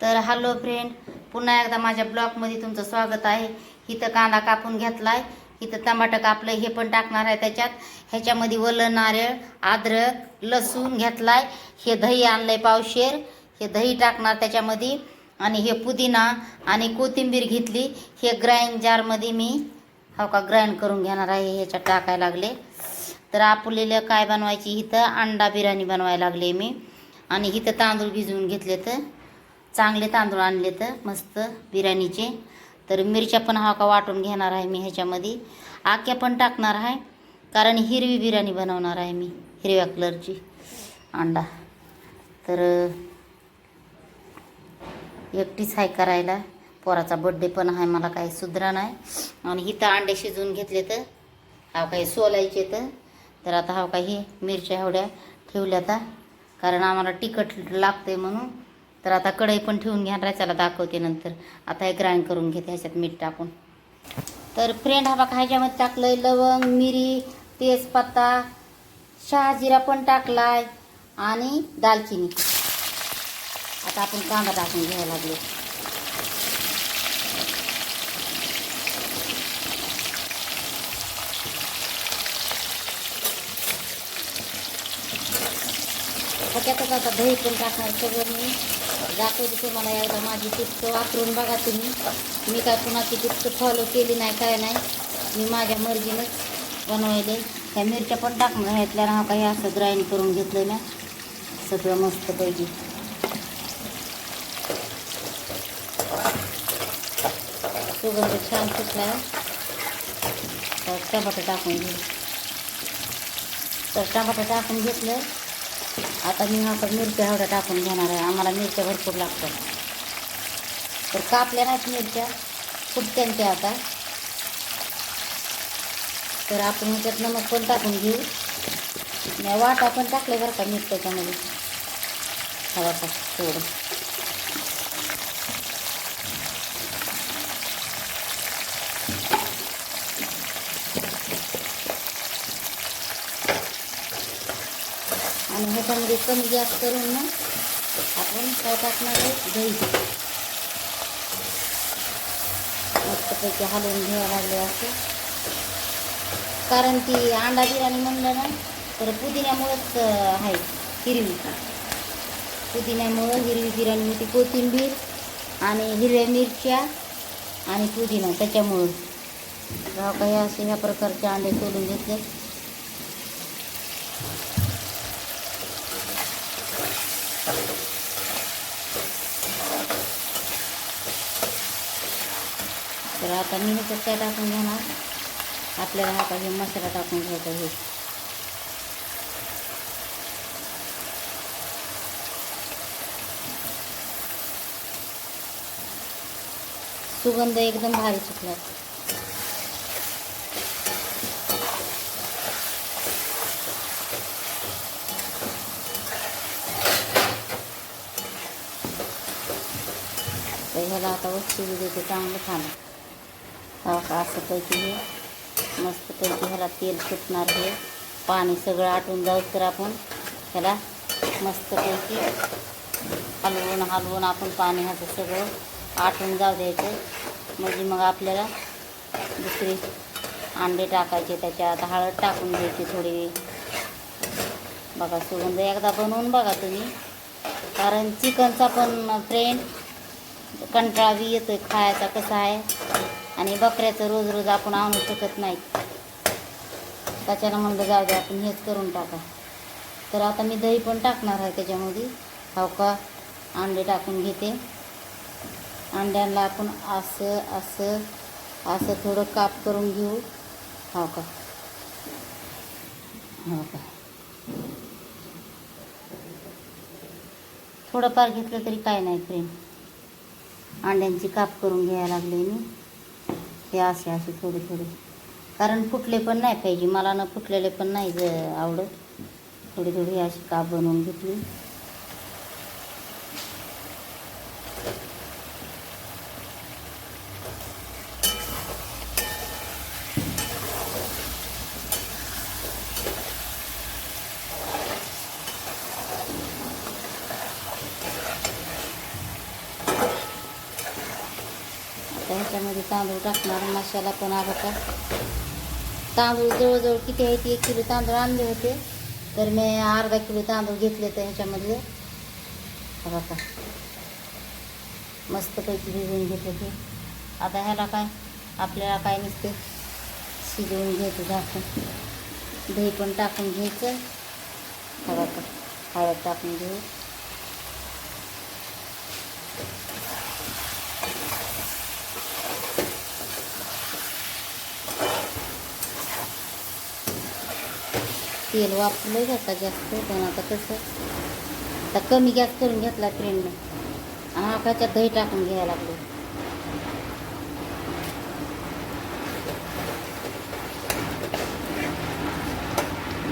तर hello friend पुन्हा एकदा माझ्या ब्लॉगमध्ये तुमचं स्वागत आहे. इथं कांदा कापून घेतलाय. इथं टमाटर कापलं हे पण टाकणार आहे त्याच्यात. ह्याच्यामध्ये वलं नारळ अद्रक लसूण घेतलाय. हे दही आणलंय पावशेर. हे दही टाकणार त्याच्यामध्ये. आणि हे पुदिना आणि कोथिंबीर घेतली. हे ग्राइंड जारमध्ये मी हो का ग्राइंड करून घेणार आहे. ह्याच्यात टाकायला लागले. तर आपल्याला काय बनवायची इथं? अंडा बिर्याणी बनवायला लागले मी. आणि इथं तांदूळ भिजवून घेतले तर चांगले तांदूळ आणले तर मस्त बिर्याणीचे. तर मिरच्या पण हा का वाटून घेणार आहे मी ह्याच्यामध्ये. आक्या पण टाकणार आहे कारण हिरवी बिर्याणी बनवणार आहे मी हिरव्या कलरची. अंडा. तर एकटीच आहे करायला. पोराचा बड्डे पण आहे मला काही सुधरा नाही. आणि इथं अंडे शिजवून घेतले तर हा काही सोलायचे तर. तर आता हा काही मिरच्या एवढ्या ठेवल्या आता कारण आम्हाला तिखट लागते म्हणून तर आता कढई पण ठेवून घ्या रचाला दाखवते नंतर. आता हे ग्राइंड करून घेते ह्याच्यात मीठ टाकून. तर फ्रेंड हा बघा ह्याच्यामध्ये टाकलंय लवंग मिरी तेजपत्ता शहाजिरा पण टाकलाय आणि दालचिनी. आता आपण कांदा टाकून घ्यायला लागलो. त्याच्यातच आता दही पण टाकणार सगळं मी. दाखवते तुम्हाला एकदा माझी टिप्स वापरून बघा तुम्ही. मी काय कुणाची टिप्स फॉलो केली नाही काय नाही. मी माझ्या मर्जीनंच बनवले. ह्या मिरच्या पण टाकणार ह्यातल्या ना काही असं ग्राइंड करून घेतलं ना. सगळं मस्तपैकी सुगंध छान सुटला आहे तर टमाटर टाकून घेऊ. तर टमाटर टाकून घेतलं. आता मी आता मिरच्या एवढ्या टाकून घेणार आहे. आम्हाला मिरच्या भरपूर लागतात. तर कापल्या नाहीत मिरच्या. फुटत्यांच्या आता. तर आपण ह्याच्यात नमक पण टाकून घेऊ. नाही वाटा पण टाकले बरं का मिरच्याच्यामध्ये हवा थोडं आणि ह्याच्यामध्ये कमी गॅस करून ना आपण काय टाकणार आहे? दही. मस्तपैकी हलवून घ्यावं लागले असं. कारण ती अंडा बिर्याणी म्हणलं ना तर पुदिन्यामुळंच आहे हिरवी. पुदिन्यामुळं हिरवी बिर्याणी होती कोथिंबीर आणि हिरव्या मिरच्या आणि पुदिना त्याच्यामुळं. राव काही असे ह्या प्रकारचे अंडे सोलून घेतले. तर आता मी ह्याच्यात काय टाकून घेणार. आपल्याला हा पाहिजे मसाला टाकून घ्यायचा हे. सुगंध एकदम भारी सुटला. तर ह्याला आता वस्तू देते चांगलं खाणं. का असं पैकी हे मस्त पैकी ह्याला तेल सुटणार हे. पाणी सगळं आटून जाऊ तर आपण ह्याला मस्तपैकी हलवून हलवून आपण पाणी ह्याचं सगळं आटून जाऊ द्यायचं. म्हणजे मग आपल्याला दुसरी अंडे टाकायचे त्याच्यात हळद टाकून द्यायची थोडी. बघा सुगंध एकदा बनवून बघा तुम्ही. कारण चिकनचा पण फ्रेंड कंटाळा बी येतोय खायचा कसा आहे? आणि बकऱ्याचं रोज रोज आपण आणू शकत नाही. त्याच्यानं म्हणलं जाऊ दे आपण हेच करून टाका. तर आता मी दही पण टाकणार आहे त्याच्यामध्ये. हो का? अंडे टाकून घेते. अंड्यांना आपण असं असं असं थोडं काप करून घेऊ. हो का? हो का? थोडंफार घेतलं तरी काय नाही फ्रेंड अंड्यांची काप करून घ्यायला लागले मी. हे असे असे थोडे थोडे. कारण फुटले पण नाही पाहिजे. मला ना फुटलेले पण नाही ज- आवडत. थोडी थोडी अशी काप बनवून घेतली आता ह्याच्यामध्ये तांदूळ टाकणार मसाला पण आला का? तांदूळ जवळजवळ किती आहे ते? एक किलो तांदूळ आणले होते. तर मी अर्धा किलो तांदूळ घेतले तर ह्याच्यामधले हे का मस्तपैकी भिजवून घेतले ते. आता ह्याला काय? आपल्याला काय नसते शिजवून घ्यायचं झाकून दही पण टाकून घ्यायचं. हळद हळद टाकून घेऊ. तेल वापरलं जाता जास्त? पण आता कसं? आता कमी गॅस करून घेतला फ्रेंडनं आणि आकाच्या दही टाकून घ्यायला लागलो.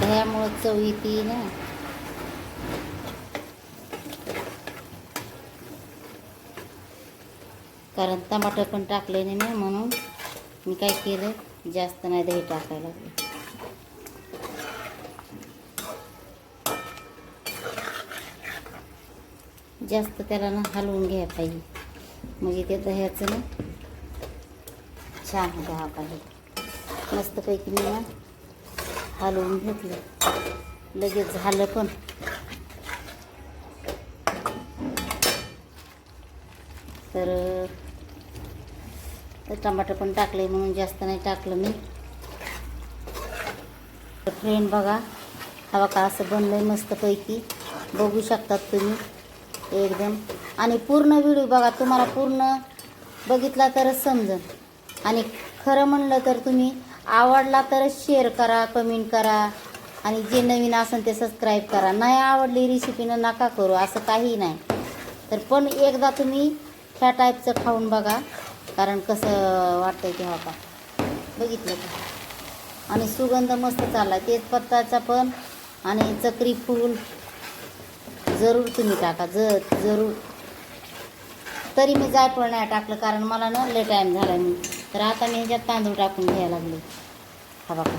दह्यामुळं चव येते ना. कारण टमाटर पण टाकले नाही ना म्हणून. मी काय केलं? जास्त नाही दही टाकायला लागलं. जास्त त्याला ना हलवून घ्यायला पाहिजे. म्हणजे ते दह्याचं ना छान दहा पाहिजे. मस्तपैकी मी ना हलवून घेतलं. लगेच झालं पण. तर तर टमाटर पण टाकले म्हणून जास्त नाही टाकलं मी. तर फ्रेंड बघा हवा का असं बनलं आहे मस्तपैकी. बघू शकतात तुम्ही. एकदम. आणि पूर्ण व्हिडिओ बघा तुम्हाला पूर्ण बघितला तरच समजेल. आणि खरं म्हणलं तर तुम्ही आवडला तरच शेअर करा कमेंट करा. आणि जे नवीन असेल ते सबस्क्राईब करा. नाही आवडली रेसिपीनं नका करू असं काही नाही. तर पण एकदा तुम्ही ह्या टाईपचं खाऊन बघा. कारण कसं वाटतं आहे तेव्हा का बघितलं का? आणि सुगंध मस्त चालला तेजपत्ताचा पण आणि चक्री फूल जरूर तुम्ही टाका ज जरूर. तरी मी जायफळ नाही टाकलं कारण मला ना लय टाईम झाला मी तर आता मी ह्याच्यात तांदूळ टाकून घ्यायला लागले. हा बाबा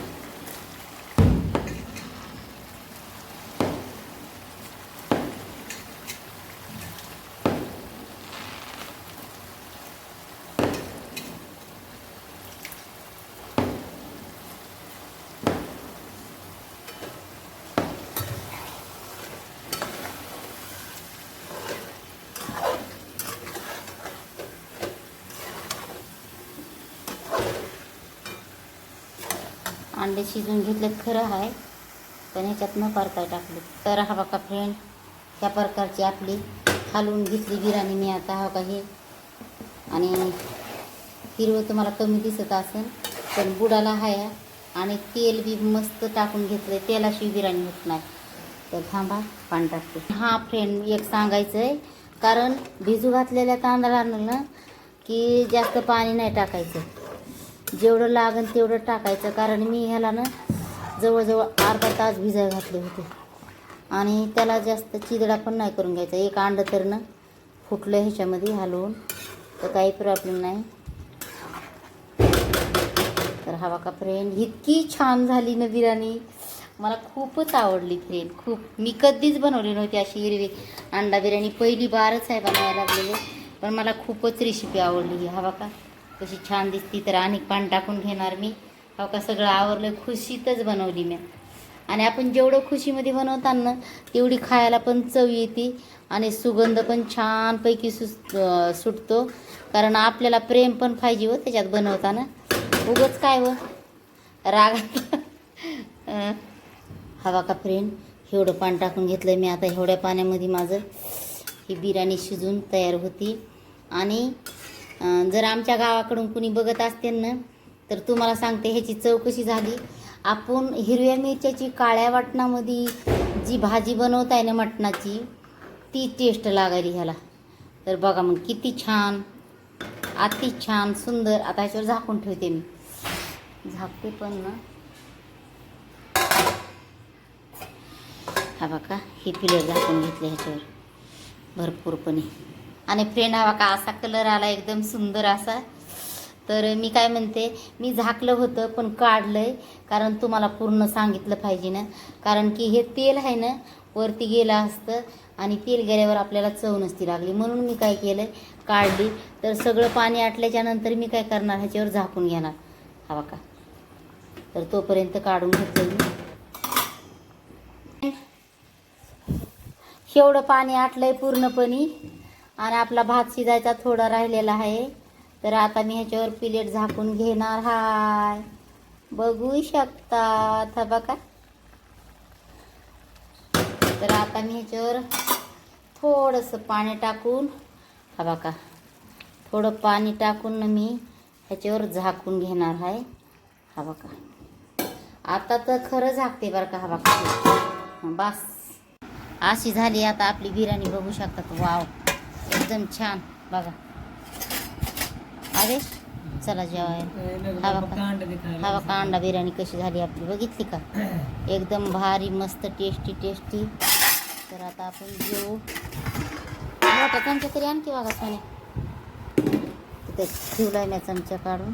अंडे शिजून घेतलेत खरं आहे पण ह्याच्यात न परताय टाकले. तर हा बघा फ्रेंड त्या प्रकारची आपली खालून घेतली बिर्याणी मी आता हा का हे? आणि हिरवं तुम्हाला कमी दिसत असेल पण बुडाला आहे आणि तेल बी मस्त टाकून घेतलं तेलाशिवाय बिर्याणी होत नाही. तर थांबा पाणी टाकते. हां फ्रेंड एक सांगायचं आहे कारण भिजू घातलेल्या तांदळानं की जास्त पाणी नाही टाकायचं. जेवढं लागेल तेवढं टाकायचं. कारण मी ह्याला ना जवळजवळ अर्धा तास भिजाय घातले होते. आणि त्याला जास्त चिदडा पण नाही करून घ्यायचा. एक अंड तर ना फुटलं ह्याच्यामध्ये हलवून. तर काही प्रॉब्लेम नाही. तर हवा का फ्रेंड इतकी छान झाली ना बिर्याणी. मला खूपच आवडली फ्रेंड खूप. मी कधीच बनवली नव्हती अशी हिरवी अंडा बिर्याणी. पहिली बारच आहे बनवायला लागलेली. पण मला खूपच रेसिपी आवडली. ही हवा का कशी छान दिसती तर आणि पान टाकून घेणार मी. हो का सगळं आवरलं खुशीतच बनवली मी. आणि आपण जेवढं खुशीमध्ये बनवताना तेवढी खायला पण चव येते आणि सुगंध पण छानपैकी सु सुटतो. कारण आपल्याला प्रेम पण पाहिजे हो त्याच्यात बनवताना. उगच काय व राग हवा का फ्रेंड एवढं पाणी टाकून घेतलं मी आता एवढ्या पाण्यामध्ये माझं. ही बिर्याणी शिजून तयार होती. आणि जर आमच्या गावाकडून कुणी बघत असतील ना तर तुम्हाला सांगते ह्याची चौकशी झाली. आपण हिरव्या मिरच्याची काळ्या वाटणामध्ये जी भाजी बनवत आहे ना मटणाची ती टेस्ट लागायली ह्याला. तर बघा मग किती छान अति छान सुंदर. आता ह्याच्यावर झाकून ठेवते मी. झाकते पण ना. हा बघा हे पिलर झाकून घेतले ह्याच्यावर. भरपूरपणे. आणि फ्रेंड हवा का असा कलर आला एकदम सुंदर असा. तर मी काय म्हणते मी झाकलं होतं पण काढलं आहे कारण तुम्हाला पूर्ण सांगितलं पाहिजे ना. कारण की हे तेल आहे ना वरती गेलं असतं आणि तेल गेल्यावर आपल्याला चव नसती लागली. म्हणून मी काय केलं काढली. तर सगळं पाणी आटल्याच्या नंतर मी काय करणार ह्याच्यावर झाकून घेणार. हवा का तर तोपर्यंत काढून घेतलं मी. एवढं पाणी आटलंय पूर्णपणे. आणि आपला भात शिजायचा थोडा राहिलेला आहे. तर आता मी ह्याच्यावर प्लेट झाकून घेणार हाय. बघू शकतात हा बघा तर आता मी ह्याच्यावर थोडंसं पाणी टाकून हा बघा थोडं पाणी टाकून ना मी ह्याच्यावर झाकून घेणार आहे हा बघा आता तर खरं झाकते बरं का हा बघा बस. अशी झाली आता आपली बिर्याणी बघू शकतात वाव. एकदम छान. बघा. अरे चला जेवायला. हा बघा. हा बघा अंडा बिर्याणी कशी झाली आपली. बघितली का? एकदम भारी मस्त टेस्टी टेस्टी तर आता आपण जेऊ मोठा चमचा तरी आणखी बघा सोने. तिथे ठेवलाय मी चमचा काढून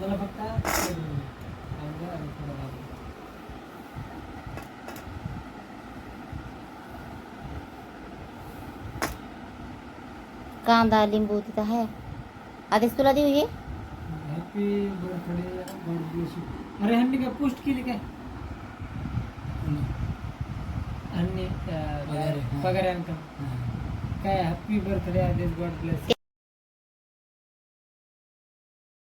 मला फक्त कांदा लिंबू तिथं आहे. आधीच तुला देऊ हे? हॅपी बर्थडे अरे ह्यांनी काय पोस्ट केली काय? आणि पगारे, हा. काय happy birthday Adesh God bless